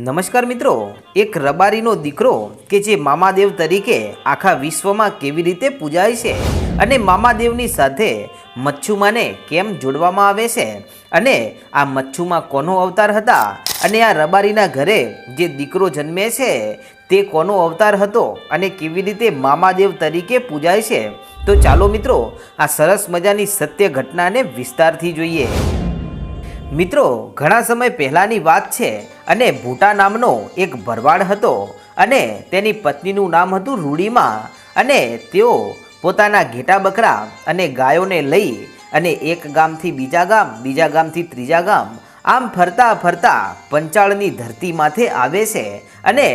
નમસ્કાર મિત્રો, એક રબારીનો દીકરો કે જે મામાદેવ તરીકે આખા વિશ્વમાં કેવી રીતે પૂજાય છે અને મામાદેવની સાથે મચ્છુમાને કેમ જોડવામાં આવે છે અને આ મચ્છુમાં કોનો અવતાર હતા અને આ રબારીના ઘરે જે દીકરો જન્મે છે તે કોનો અવતાર હતો અને કેવી રીતે મામાદેવ તરીકે પૂજાય છે? તો ચાલો મિત્રો, આ સરસ મજાની સત્ય ઘટનાને વિસ્તારથી જોઈએ. મિત્રો, ઘણા સમય પહેલાંની વાત છે અને ભૂટા નામનો એક ભરવાડ હતો અને તેની પત્નીનું નામ હતું રૂડીમાં અને તેઓ પોતાના ઘેટા બકરા અને ગાયોને લઈ અને એક ગામથી બીજા ગામ, બીજા ગામથી ત્રીજા ગામ આમ ફરતા ફરતા પંચાળની ધરતી માથે આવે છે અને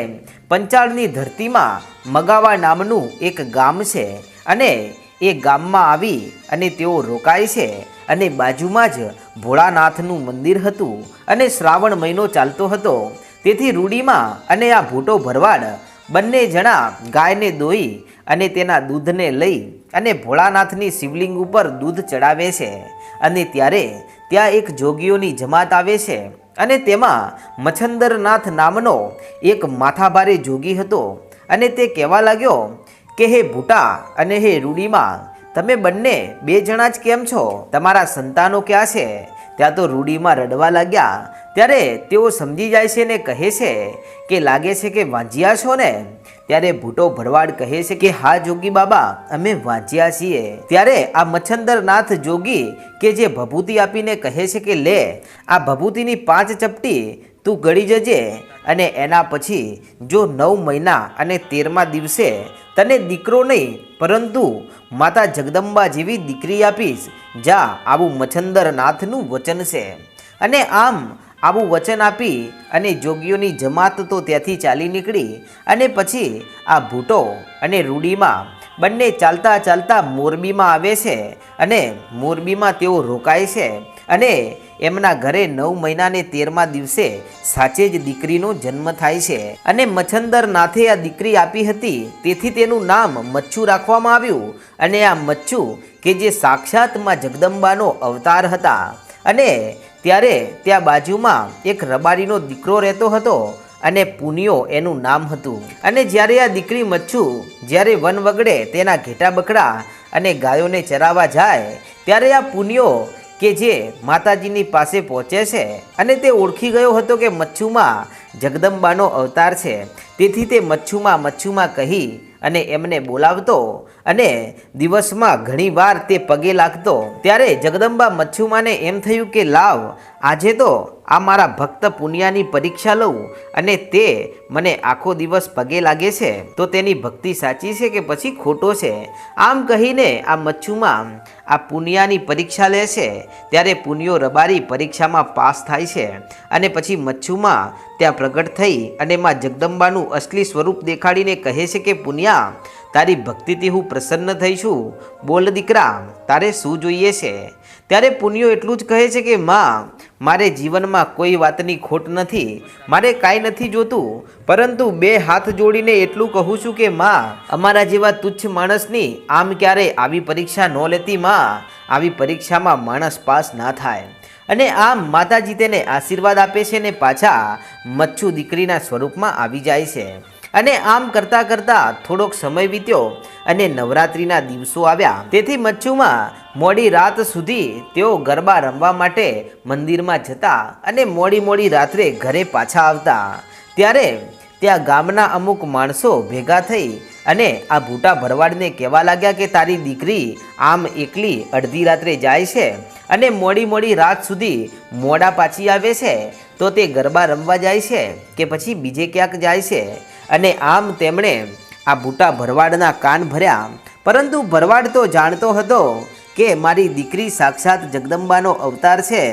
પંચાળની ધરતીમાં મગાવા નામનું એક ગામ છે અને એ ગામમાં આવી અને તેઓ રોકાય છે. અને બાજુમાં જ ભોળાનાથનું મંદિર હતું અને શ્રાવણ મહિનો ચાલતો હતો. તેથી રૂડીમાં અને આ ભૂટો ભરવાડ બંને જણા ગાયને દોઈ અને તેના દૂધને લઈ અને ભોળાનાથની શિવલિંગ ઉપર દૂધ ચડાવે છે. અને ત્યારે ત્યાં એક જોગીઓની જમાત આવે છે અને તેમાં મચ્છંદરનાથ નામનો એક માથાભારે જોગી હતો અને તે કહેવા લાગ્યો કે, હે ભૂટા અને હે રૂડીમાં તમે બંને બે જણા જ કેમ છો? તમારા સંતાનો ક્યાં છે? ત્યાં તો રૂડીમાં રડવા લાગ્યા. ત્યારે તેઓ સમજી જાય છે ને કહે છે કે લાગે છે કે વાંજ્યા છો ને? ત્યારે ભૂટો ભરવાડ કહે છે કે હા જોગી બાબા, અમે વાંચ્યા છીએ. ત્યારે આ મચ્છંદરનાથ જોગી કે જે ભભૂતિ આપીને કહે છે કે લે, આ ભભૂતિની પાંચ ચપટી તું ગળી જજે. અને એના પછી જો નવ મહિના અને તેરમા દિવસે તને દીકરો નહીં, પરંતુ માતા જગદંબા જેવી દીકરી આપીશ, જા આવું મચ્છંદરનાથનું વચન છે. અને આમ આવું વચન આપી અને જોગીઓની જમાત તો ત્યાંથી ચાલી નીકળી અને પછી આ ભૂટો અને રૂડીમાં બંને ચાલતા ચાલતા મોરબીમાં આવે છે અને મોરબીમાં તેઓ રોકાય છે અને એમના ઘરે નવ મહિનાને તેરમા દિવસે સાચે જ દીકરીનો જન્મ થાય છે. અને મચ્છંદર નાથે આ દીકરી આપી હતી, તેથી તેનું નામ મચ્છુ રાખવામાં આવ્યું. અને આ મચ્છુ કે જે સાક્ષાતમાં જગદંબાનો અવતાર હતા. અને ત્યારે ત્યાં બાજુમાં એક રબારીનો દીકરો રહેતો હતો અને પુનિયો એનું નામ હતું. અને જ્યારે આ દીકરી મચ્છુ જ્યારે વન વગડે તેના ઘેટા બકડા અને ગાયોને ચરાવવા જાય, ત્યારે આ પુનિયો કે જે માતાજીની પાસે પહોંચે છે અને તે ઓળખી ગયો હતો કે મચ્છુમાં જગદંબાનો અવતાર છે. તેથી તે મચ્છુમાં મચ્છુમાં કહી અને એમને બોલાવતો અને દિવસમાં ઘણીવાર તે પગે લાગતો, ત્યારે જગદંબા મચ્છુમાને એમ થયું કે, લાવ, આજે તો આ મારા ભક્ત પુનિયાની પરીક્ષા લઉં અને તે મને આખો દિવસ પગે લાગે છે. તો તેની ભક્તિ સાચી છે કે પછી ખોટો છે? આમ કહીને આ મચ્છુમાં આ પુનિયાની પરીક્ષા લે છે. ત્યારે પુનિયો રબારી પરીક્ષામાં પાસ થાય છે અને પછી મચ્છુમાં ત્યાં પ્રગટ થઈ અને માં જગદંબાનું અસલી સ્વરૂપ દેખાડીને કહે છે કે, પુનિયા તારી ભક્તિથી હું પ્રસન્ન થઈ છું. બોલ દીકરા, તારે શું જોઈએ છે? ત્યારે પુનિયો એટલું જ કહે છે કે, માં, મારે જીવનમાં કોઈ વાતની ખોટ નથી. મારે કાંઈ નથી જોતું. પરંતુ બે હાથ જોડીને એટલું કહું છું કે, માં, અમારા જેવા તુચ્છ માણસની આમ ક્યારે આવી પરીક્ષા ન લેતી, માં? આવી પરીક્ષામાં માણસ પાસ ના થાય. અને આમ માતાજી તેને આશીર્વાદ આપે છે ને પાછા મચ્છુ દીકરીના સ્વરૂપમાં આવી જાય છે. અને આમ કરતાં કરતાં થોડોક સમય વીત્યો અને નવરાત્રિના દિવસો આવ્યા. તેથી મચ્છુમાં મોડી રાત સુધી તેઓ ગરબા રમવા માટે મંદિરમાં જતા અને મોડી મોડી રાત્રે ઘરે પાછા આવતા. ત્યારે ત્યાં ગામના અમુક માણસો ભેગા થઈ અને આ ભૂટા ભરવાડને કહેવા લાગ્યા કે, તારી દીકરી આમ એકલી અડધી રાત્રે જાય છે અને મોડી મોડી રાત સુધી મોડા પાછી આવે છે, તો તે ગરબા રમવા જાય છે કે પછી બીજે ક્યાંક જાય છે? અને આમ તેમણે આ બૂટા ભરવાડના કાન ભર્યા. પરંતુ ભરવાડ તો જાણતો હતો કે મારી દીકરી સાક્ષાત જગદંબાનો અવતાર છે.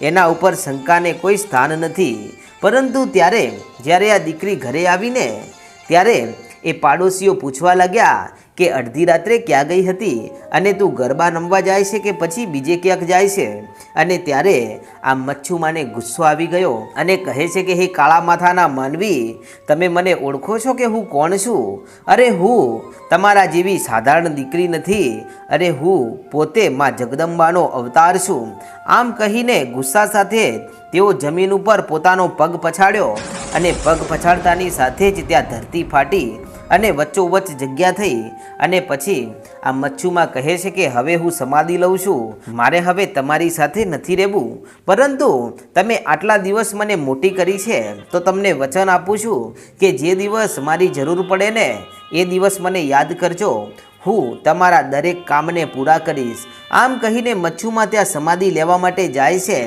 એના ઉપર શંકાને કોઈ સ્થાન નથી. પરંતુ ત્યારે જ્યારે આ દીકરી ઘરે આવીને, ત્યારે એ પાડોશીઓ પૂછવા લાગ્યા કે અડધી રાત્રે ક્યાં ગઈ હતી અને તું ગરબા રમવા જાય છે કે પછી બીજે ક્યાંક જાય છે? અને ત્યારે આ મચ્છુમાને ગુસ્સો આવી ગયો અને કહે છે કે, હે કાળા માથાના માનવી, તમે મને ઓળખો છો કે હું કોણ છું? અરે હું તમારા જેવી સાધારણ દીકરી નથી. અરે હું પોતે માં જગદંબાનો અવતાર છું. આમ કહીને ગુસ્સા સાથે તેઓ જમીન ઉપર પોતાનો પગ પછાડ્યો અને પગ પછાડતાની સાથે જ ત્યાં ધરતી ફાટી અને વચ્ચોવચ્ચ જગ્યા થઈ અને પછી આ મચ્છુમાં કહે છે કે હવે હું સમાધિ લઉં છું. મારે હવે તમારી સાથે નથી રહેવું. પરંતુ તમે આટલા દિવસ મને મોટી કરી છે, તો તમને વચન આપું છું કે જે દિવસ મારી જરૂર પડે ને, એ દિવસ મને યાદ કરજો. હું તમારા દરેક કામને પૂરા કરીશ. આમ કહીને મચ્છુમાં ત્યાં સમાધિ લેવા માટે જાય છે.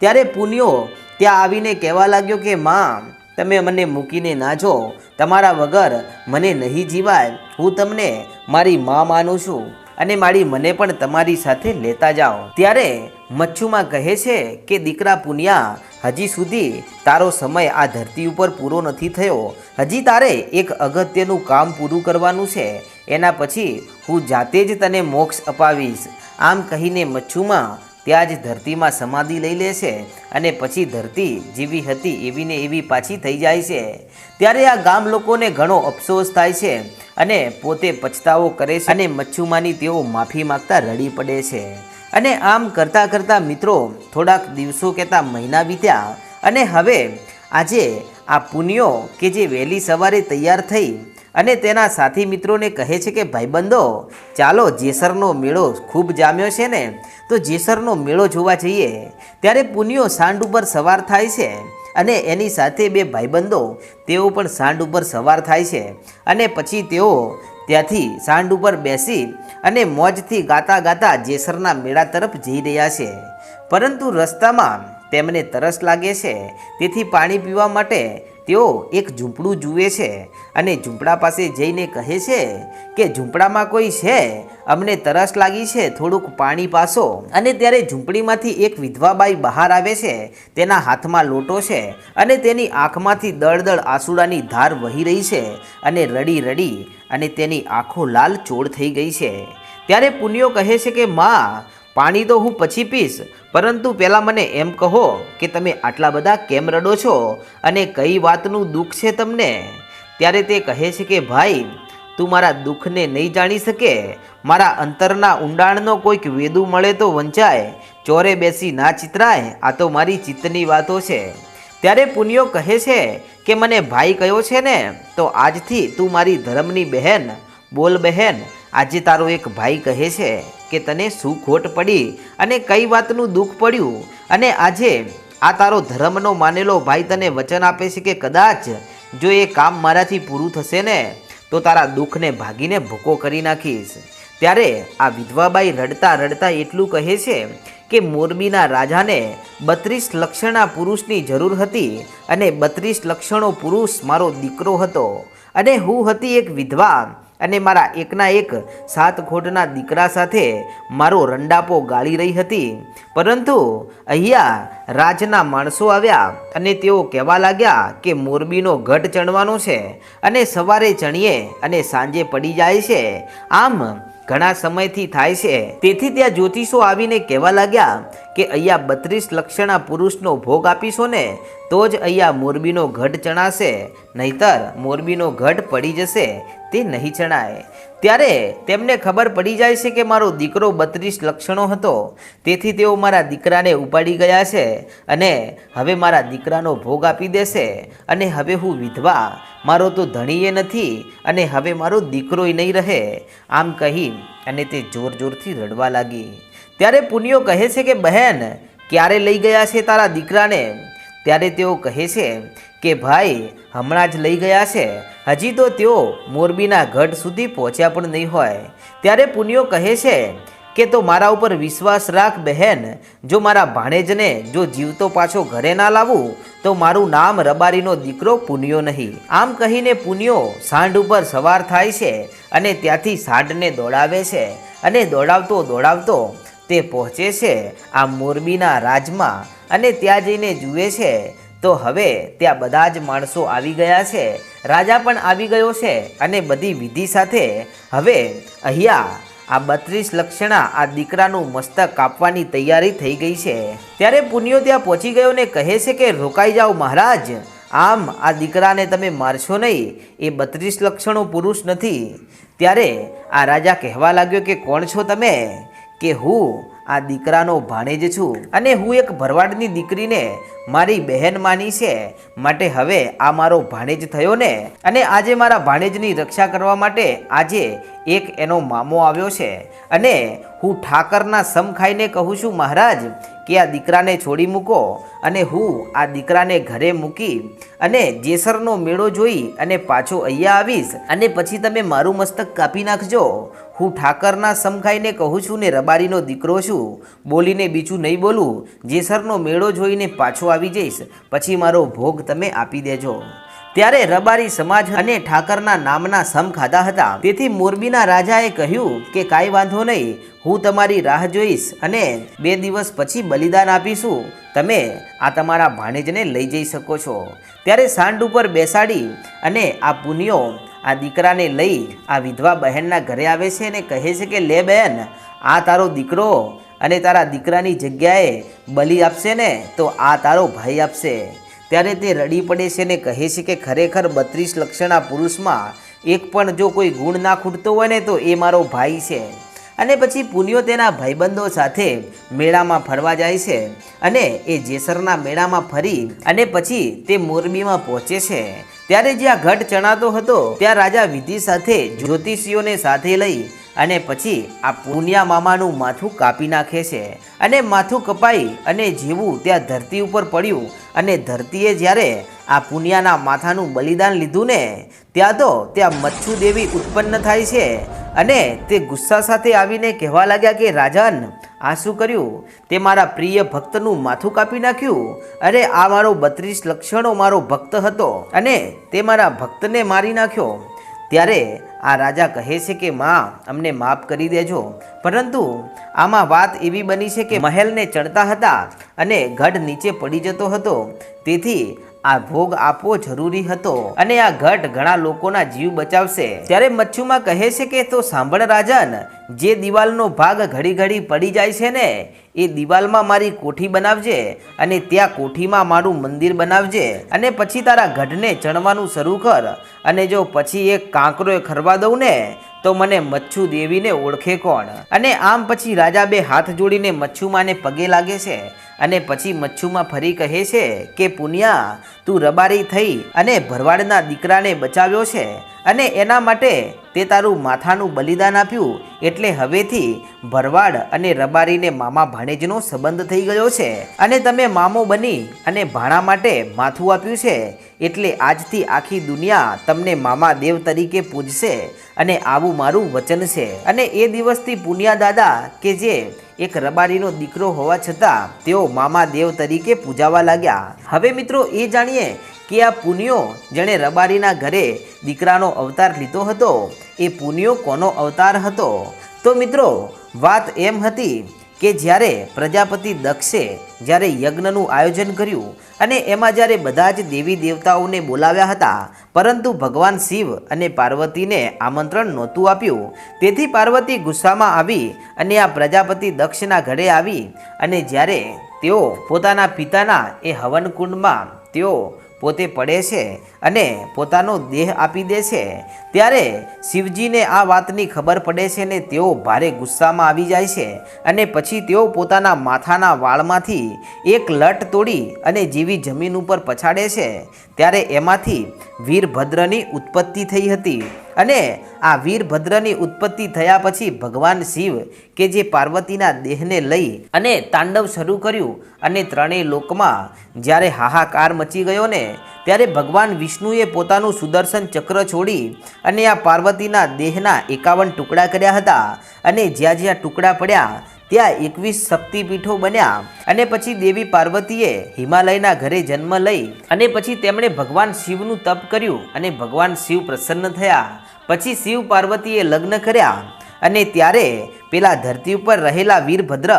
ત્યારે પુન્યો ત્યાં આવીને કહેવા લાગ્યો કે, માં તમે મને મૂકીને ના જો, તમારા વગર મને નહીં જીવાય, હું તમને મારી મા માનું છું અને મારી મને પણ તમારી સાથે લેતા જાઓ. ત્યારે મચ્છુમાં કહે છે કે, દીકરા પુનિયા, હજી સુધી તારો સમય આ ધરતી ઉપર પૂરો નથી થયો. હજી તારે એક અગત્યનું કામ પૂરું કરવાનું છે. એના પછી હું જાતે જ તને મોક્ષ અપાવીશ. આમ કહીને મચ્છુમાં ત્યાં જ ધરતીમાં સમાધિ લઈ લે છે અને પછી ધરતી જેવી હતી એવી ને એવી પાછી થઈ જાય છે. ત્યારે આ ગામ લોકોને ઘણો અફસોસ થાય છે અને પોતે પછતાવો કરે છે અને મચ્છુમાની તેઓ માફી માગતા રડી પડે છે. અને આમ કરતાં કરતાં મિત્રો થોડાક દિવસો કહેતા મહિના વીત્યા અને હવે આજે આ પુનિયો કે જે વહેલી સવારે તૈયાર થઈ અને તેના સાથી મિત્રોને કહે છે કે, ભાઈબંધો, ચાલો જેસરનો મેળો ખૂબ જામ્યો છે ને, તો જેસરનો મેળો જોવા જઈએ. ત્યારે પુનિયો સાંડ ઉપર સવાર થાય છે અને એની સાથે બે ભાઈબંધો, તેઓ પણ સાંડ ઉપર સવાર થાય છે અને પછી તેઓ ત્યાંથી સાંડ ઉપર બેસી અને મોજથી ગાતા ગાતા જેસરના મેળા તરફ જઈ રહ્યા છે. પરંતુ રસ્તામાં તેમને તરસ લાગે છે. તેથી પાણી પીવા માટે તેઓ એક ઝૂંપડું જુએ છે અને ઝૂંપડા પાસે જઈને કહે છે કે ઝૂંપડામાં કોઈ છે? અમને તરસ લાગી છે, થોડુંક પાણી પાસો અને ત્યારે ઝૂંપડીમાંથી એક વિધવાબાઈ બહાર આવે છે, તેના હાથમાં લોટો છે અને તેની આંખમાંથી દળદળ આંસુડાની ધાર વહી રહી છે અને રડી રડી અને તેની આંખો લાલ ચોળ થઈ ગઈ છે. ત્યારે પુનિયો કહે છે કે, માં, પાણી તો હું પછી પીશ પરંતુ પહેલાં મને એમ કહો કે તમે આટલા બધા કેમ રડો છો અને કઈ વાતનું દુઃખ છે તમને? ત્યારે તે કહે છે કે, ભાઈ, તું મારા દુઃખને નહીં જાણી શકે. મારા અંતરના ઊંડાણનો કોઈક વેદુ મળે તો વંચાય. ચોરે બેસી ના ચિતરાય. આ તો મારી ચિત્તની વાતો છે. ત્યારે પુનિયો કહે છે કે, મને ભાઈ કયો છે ને? તો આજથી તું મારી ધર્મની બહેન. બોલ બહેન. આજે તારો એક ભાઈ કહે છે. કે તને શું ખોટ પડી અને કઈ વાતનું દુઃખ પડ્યું? અને આજે આ તારો ધર્મનો માનેલો ભાઈ તને વચન આપે છે કે કદાચ જો એ કામ મારાથી પૂરું થશે ને, તો તારા દુઃખને ભાગીને ભૂકો કરી નાખીશ. ત્યારે આ વિધવાબાઈ રડતા રડતા એટલું કહે છે કે મોરબીના રાજાને બત્રીસ લક્ષણા પુરુષની જરૂર હતી અને બત્રીસ લક્ષણો પુરુષ મારો દીકરો હતો. અને હું હતી એક વિધવા અને મારા એકના એક સાત ખોટના દીકરા સાથે મારો રંડાપો ગાળી રહી હતી. પરંતુ અહીંયા રાજના માણસો આવ્યા અને તેઓ કહેવા લાગ્યા કે મોરબીનો ગઢ ચણવાનો છે અને સવારે ચણીએ અને સાંજે પડી જાય છે. આમ ઘણા સમયથી થાય છે. તેથી ત્યાં જ્યોતિષો આવીને કહેવા લાગ્યા કે અહીંયા બત્રીસ લક્ષણા પુરુષનો ભોગ આપીશો ને, તો જ અહીંયા મોરબીનો ગઢ ચણાશે, નહીતર મોરબીનો ગઢ પડી જશે, તે નહીં ચણાય. ત્યારે તેમને ખબર પડી જાય છે કે મારો દીકરો બત્રીસ લક્ષણો હતો. તેથી તેઓ મારા દીકરાને ઉપાડી ગયા છે અને હવે મારા દીકરાનો ભોગ આપી દેશે અને હવે હું વિધવા, મારો તો ધણીએ નથી અને હવે મારો દીકરોય નહીં રહે. આમ કહી અને તે જોર જોરથી રડવા લાગી. ત્યારે પુનિયો કહે છે કે, બહેન, ક્યારે લઈ ગયા છે તારા દીકરાને? ત્યારે તેઓ કહે છે કે ભાઈ, હમણાં જ લઈ ગયા છે. હજી તો તેઓ મોરબીના ગઢ સુધી પહોંચ્યા પણ નહીં હોય. ત્યારે પુનિયો કહે છે કે, તો મારા ઉપર વિશ્વાસ રાખ બહેન. જો મારા ભાણેજને જો જીવતો પાછો ઘરે ના લાવું, તો મારું નામ રબારીનો દીકરો પુનિયો નહીં. આમ કહીને પુનિયો સાંઢ ઉપર સવાર થાય છે અને ત્યાંથી સાંઢને દોડાવે છે અને દોડાવતો દોડાવતો તે પહોંચે છે આ મોરબીના રાજમાં અને ત્યાં જઈને જુએ છે તો હવે ત્યાં બધા જ માણસો આવી ગયા છે, રાજા પણ આવી ગયો છે અને બધી વિધિ સાથે હવે અહીંયા આ બત્રીસ લક્ષણા આ દીકરાનું મસ્તક કાપવાની તૈયારી થઈ ગઈ છે. ત્યારે પુન્યો ત્યાં પહોંચી ગયો ને કહે છે કે, રોકાઈ જાઓ મહારાજ, આમ આ દીકરાને તમે મારશો નહીં, એ બત્રીસ લક્ષણો પુરુષ નથી. ત્યારે આ રાજા કહેવા લાગ્યો કે, કોણ છો તમે? કે, હું આ દીકરાનો ભાણેજ છું. અને હું એક ભરવાડની દીકરીને મારી બહેન માની છે. માટે હવે આ મારો ભાણેજ થયો ને. અને આજે મારા ભાણેજની રક્ષા કરવા માટે આજે એક એનો મામો આવ્યો છે. અને હું ઠાકરના સમ ખાઈને કહું છું, મહારાજ, કે આ દીકરાને છોડી મૂકો. અને હું આ દીકરાને ઘરે મૂકી અને જેસરનો મેળો જોઈ અને પાછો અહીંયા આવીશ. અને પછી તમે મારું મસ્તક કાપી નાખજો. હું ઠાકરના સમખાઈને કહું છું ને, રબારીનો દીકરો છું. બોલીને બીજું નહીં બોલું. જેસરનો મેળો જોઈને પાછો આવી જઈશ. પછી મારો ભોગ તમે આપી દેજો. ત્યારે રબારી સમાજ અને ઠાકરના નામના સમ ખાધા હતા. તેથી મોરબીના રાજાએ કહ્યું કે, કાંઈ વાંધો નહીં. હું તમારી રાહ જોઈશ અને બે દિવસ પછી બલિદાન આપીશું. તમે આ તમારા ભાણેજને લઈ જઈ શકો છો. ત્યારે સાંડ ઉપર બેસાડી અને આ પુનિયો આ દીકરાને લઈ આ વિધવા બહેનના ઘરે આવે છે અને કહે છે કે, લે બહેન, આ તારો દીકરો અને તારા દીકરાની જગ્યાએ બલિ આપશે ને, તો આ તારો ભાઈ આપશે. ત્યારે તે રડી પડે છે ને કહે છે કે ખરેખર બત્રીસ લક્ષણા પુરુષમાં એક પણ જો કોઈ ગુણ ના ખૂટતો હોય ને, તો એ મારો ભાઈ છે. અને પછી પુનિયો તેના ભાઈબંધો સાથે મેળામાં ફરવા જાય છે અને એ જેસરના મેળામાં ફરી અને પછી તે મોરબીમાં પહોંચે છે. ત્યારે જ્યાં ઘટ ચણાતો હતો, ત્યાં રાજા વિધિ સાથે જ્યોતિષીઓને સાથે લઈ અને પછી આ પુનિયા મામાનું માથું કાપી નાખે છે અને માથું કપાઈ અને જેવું ત્યાં ધરતી ઉપર પડ્યું અને ધરતીએ જ્યારે આ પુનિયાના માથાનું બલિદાન લીધું ને, ત્યાં તો ત્યાં મચ્છુ દેવી ઉત્પન્ન થાય છે અને તે ગુસ્સા સાથે આવીને કહેવા લાગ્યા કે, રાજન, આ શું કર્યું? તે મારા પ્રિય ભક્તનું માથું કાપી નાખ્યું? અરે, આ મારો બત્રીસ લક્ષણો મારો ભક્ત હતો અને તે મારા ભક્તને મારી નાખ્યો. ત્યારે આ રાજા કહે છે કે, માં, અમને માફ કરી દેજો. પરંતુ આમાં વાત એવી બની છે કે મહેલને ચડતા હતા અને ગઢ નીચે પડી જતો હતો. તેથી આ ભોગ આપવો જરૂરી હતો અને આ ઘટ ઘણા લોકોના જીવ બચાવશે. ત્યારે મચ્છુમાં કહે છે કે, તો સાંભળ રાજન, જે દિવાલનો ભાગ ઘડી ઘડી પડી જાય છે ને, એ દિવાલમાં મારી કોઠી બનાવજે અને ત્યાં કોઠીમાં મારું મંદિર બનાવજે અને પછી તારા ગઢને ચણવાનું શરૂ કર અને જો પછી એક કાંકરો ખરવા દઉં ને, તો મને મચ્છુ દેવીને ઓળખે કોણ? અને આમ પછી રાજા બે હાથ જોડીને મચ્છુમાને પગે લાગે છે. અને પછી મચ્છુમાં ફરી કહે છે કે, પુનિયા, તું રબારી થઈ અને ભરવાડના દીકરાને બચાવ્યો છે અને એના માટે તે તારું માથાનું બલિદાન આપ્યું. એટલે હવેથી ભરવાડ અને રબારીને મામા ભાણેજનો સંબંધ થઈ ગયો છે અને તમે મામો બની અને ભાણા માટે માથું આપ્યું છે. એટલે આજથી આખી દુનિયા તમને મામા દેવ તરીકે પૂજશે અને આવું મારું વચન છે. અને એ દિવસથી પુનિયા દાદા કે જે એક રબારીનો દીકરો હોવા છતાં તેઓ મામા દેવ તરીકે પૂજાવા લાગ્યા. હવે મિત્રો એ જાણીએ કે આ પુનિયો જેણે રબારીના ઘરે દીકરાનો અવતાર લીધો હતો, એ પુનિયો કોનો અવતાર હતો? તો મિત્રો વાત એમ હતી કે જ્યારે પ્રજાપતિ દક્ષે જ્યારે યજ્ઞનું આયોજન કર્યું અને એમાં જ્યારે બધા જ દેવી દેવતાઓને બોલાવ્યા હતા, પરંતુ ભગવાન શિવ અને પાર્વતીને આમંત્રણ નહોતું આપ્યું. તેથી પાર્વતી ગુસ્સામાં આવી અને આ પ્રજાપતિ દક્ષના ઘરે આવી અને જ્યારે તેઓ પોતાના પિતાના એ હવનકુંડમાં તેઓ પોતે પડે છે અને પોતાનો દેહ આપી દે છે. ત્યારે શિવજીને આ વાતની ખબર પડે છે ને તેઓ ભારે ગુસ્સામાં આવી જાય છે અને પછી તેઓ પોતાના માથાના વાળમાંથી એક લટ તોડી અને જેવી જમીન ઉપર પછાડે છે. ત્યારે એમાંથી વીરભદ્રની ઉત્પત્તિ થઈ હતી. અને આ વીરભદ્રની ઉત્પત્તિ થયા પછી ભગવાન શિવ કે જે પાર્વતીના દેહને લઈ અને તાંડવ શરૂ કર્યું અને ત્રણેય લોકમાં જ્યારે હાહાકાર મચી ગયો ને, ત્યારે ભગવાન વિષ્ણુએ પોતાનું સુદર્શન ચક્ર છોડી અને આ પાર્વતીના દેહના એકાવન ટુકડા કર્યા હતા અને જ્યાં જ્યાં ટુકડા પડ્યા, ત્યાં એકવીસ શક્તિપીઠો બન્યા અને પછી દેવી પાર્વતીએ હિમાલયના ઘરે જન્મ લઈ અને પછી તેમણે ભગવાન શિવનું તપ કર્યું અને ભગવાન શિવ પ્રસન્ન થયા. પછી શિવ પાર્વતીએ લગ્ન કર્યા અને ત્યારે પેલા ધરતી ઉપર રહેલા વીરભદ્ર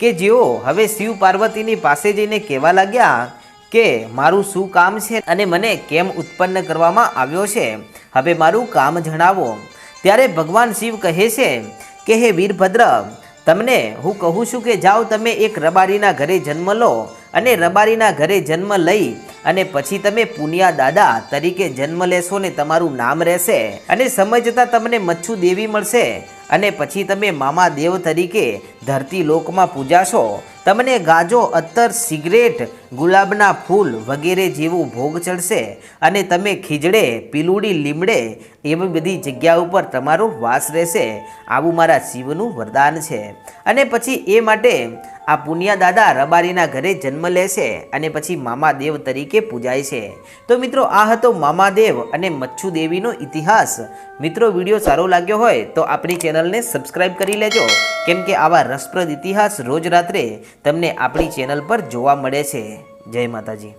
કે જેઓ હવે શિવ પાર્વતીની પાસે જઈને કહેવા લાગ્યા કે, મારું શું કામ છે અને મને કેમ ઉત્પન્ન કરવામાં આવ્યો છે? હવે મારું કામ જણાવો. ત્યારે ભગવાન શિવ કહે છે કે, હે વીરભદ્ર, તમને હું કહું છું કે જાઓ તમે એક રબારીના ઘરે જન્મ લો અને રબારીના ઘરે જન્મ લઈ અને પછી તમે પુનિયા દાદા તરીકે જન્મ લેશો ને તમારું નામ રહેશે અને સમય જતાં તમને મચ્છુ દેવી મળશે. અને પછી તમે મામા દેવ તરીકે ધરતી લોકમાં પૂજાશો. તમને ગાજો અત્તર સિગરેટ ગુલાબના ફૂલ વગેરે જેવું ભોગ ચડશે અને તમે ખીજડે, પીલુડી, લીમડે એવી બધી જગ્યા ઉપર તમારો વાસ રહેશે. આવું મારા શિવનું વરદાન છે. અને પછી એ માટે આ પુનિયા દાદા રબારીના ઘરે જન્મ લેશે અને પછી મામાદેવ તરીકે પૂજાય છે. તો મિત્રો, આ હતો મામાદેવ અને મચ્છુ દેવીનો ઇતિહાસ. મિત્રો, વીડિયો સારો લાગ્યો હોય તો આપણી ચેનલને સબસ્ક્રાઈબ કરી લેજો. કેમ કે આવા રસપ્રદ ઇતિહાસ રોજ રાત્રે તમને આપણી ચેનલ પર જોવા મળે છે. જય માતાજી.